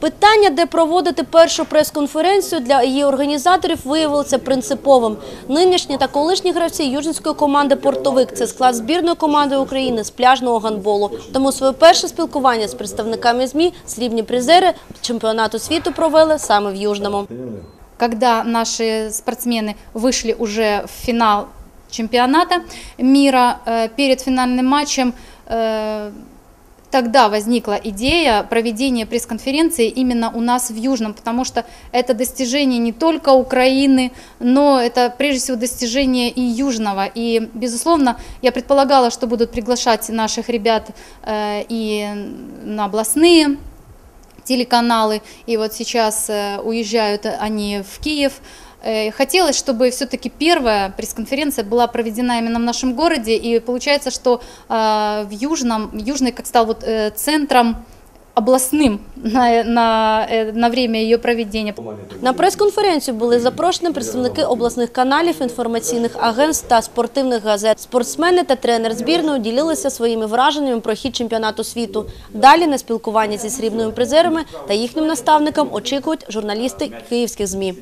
Питання, де проводити першу прес-конференцію для її організаторів, виявилося принциповим. Нинішні та колишні гравці южницької команди «Портовик» – це склад збірної команди України з пляжного гандболу. Тому своє перше спілкування з представниками ЗМІ срібні призери чемпіонату світу провели саме в Южному. когда наши спортсмены вышли уже в финал чемпионата мира, э, перед финальным матчем э, тогда возникла идея проведения пресс-конференции именно у нас в Южном, потому что это достижение не только Украины, но это прежде всего достижение и Южного. И, безусловно, я предполагала, что будут приглашать наших ребят э, и на областные телеканалы, и вот сейчас э, уезжают они в Киев. Э, Хотелось, чтобы все-таки первая пресс-конференция была проведена именно в нашем городе, и получается, что э, в Южном, Южный как стал вот э, центром областным на, на, э, на время ее проведения. На прес-конференцію були запрошені представники обласних каналів, інформаційних агентств та спортивних газет. Спортсмени та тренер збірної ділилися своїми враженнями про хід чемпіонату світу. Далі на спілкування зі срібними призерами та їхнім наставником очікують журналісти київських ЗМІ.